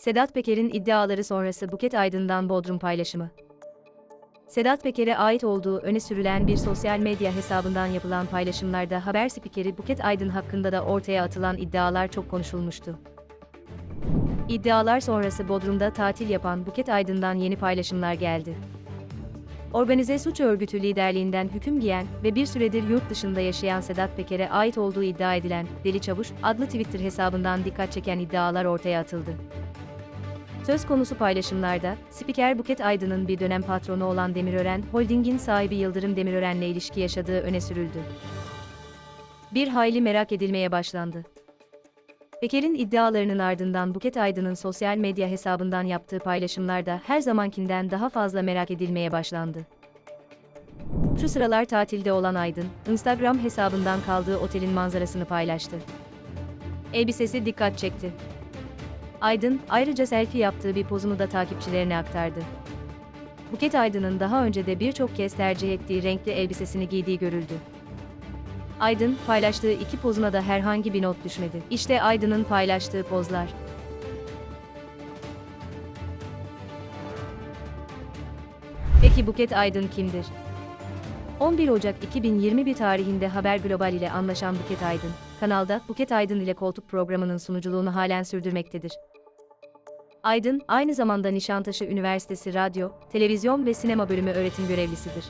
Sedat Peker'in iddiaları sonrası Buket Aydın'dan Bodrum paylaşımı. Sedat Peker'e ait olduğu öne sürülen bir sosyal medya hesabından yapılan paylaşımlarda haber spikeri Buket Aydın hakkında da ortaya atılan iddialar çok konuşulmuştu. İddialar sonrası Bodrum'da tatil yapan Buket Aydın'dan yeni paylaşımlar geldi. Organize suç örgütü liderliğinden hüküm giyen ve bir süredir yurt dışında yaşayan Sedat Peker'e ait olduğu iddia edilen Deli Çavuş adlı Twitter hesabından dikkat çeken iddialar ortaya atıldı. Söz konusu paylaşımlarda, spiker Buket Aydın'ın bir dönem patronu olan Demirören, Holding'in sahibi Yıldırım Demirören'le ilişki yaşadığı öne sürüldü. Bir hayli merak edilmeye başlandı. Peker'in iddialarının ardından Buket Aydın'ın sosyal medya hesabından yaptığı paylaşımlarda her zamankinden daha fazla merak edilmeye başlandı. Şu sıralar tatilde olan Aydın, Instagram hesabından kaldığı otelin manzarasını paylaştı. Elbisesi dikkat çekti. Aydın, ayrıca selfie yaptığı bir pozunu da takipçilerine aktardı. Buket Aydın'ın daha önce de birçok kez tercih ettiği renkli elbisesini giydiği görüldü. Aydın, paylaştığı iki pozuna da herhangi bir not düşmedi. İşte Aydın'ın paylaştığı pozlar. Peki Buket Aydın kimdir? 11 Ocak 2021 tarihinde Haber Global ile anlaşan Buket Aydın, kanalda Buket Aydın ile Koltuk programının sunuculuğunu halen sürdürmektedir. Aydın, aynı zamanda Nişantaşı Üniversitesi Radyo, Televizyon ve Sinema Bölümü öğretim görevlisidir.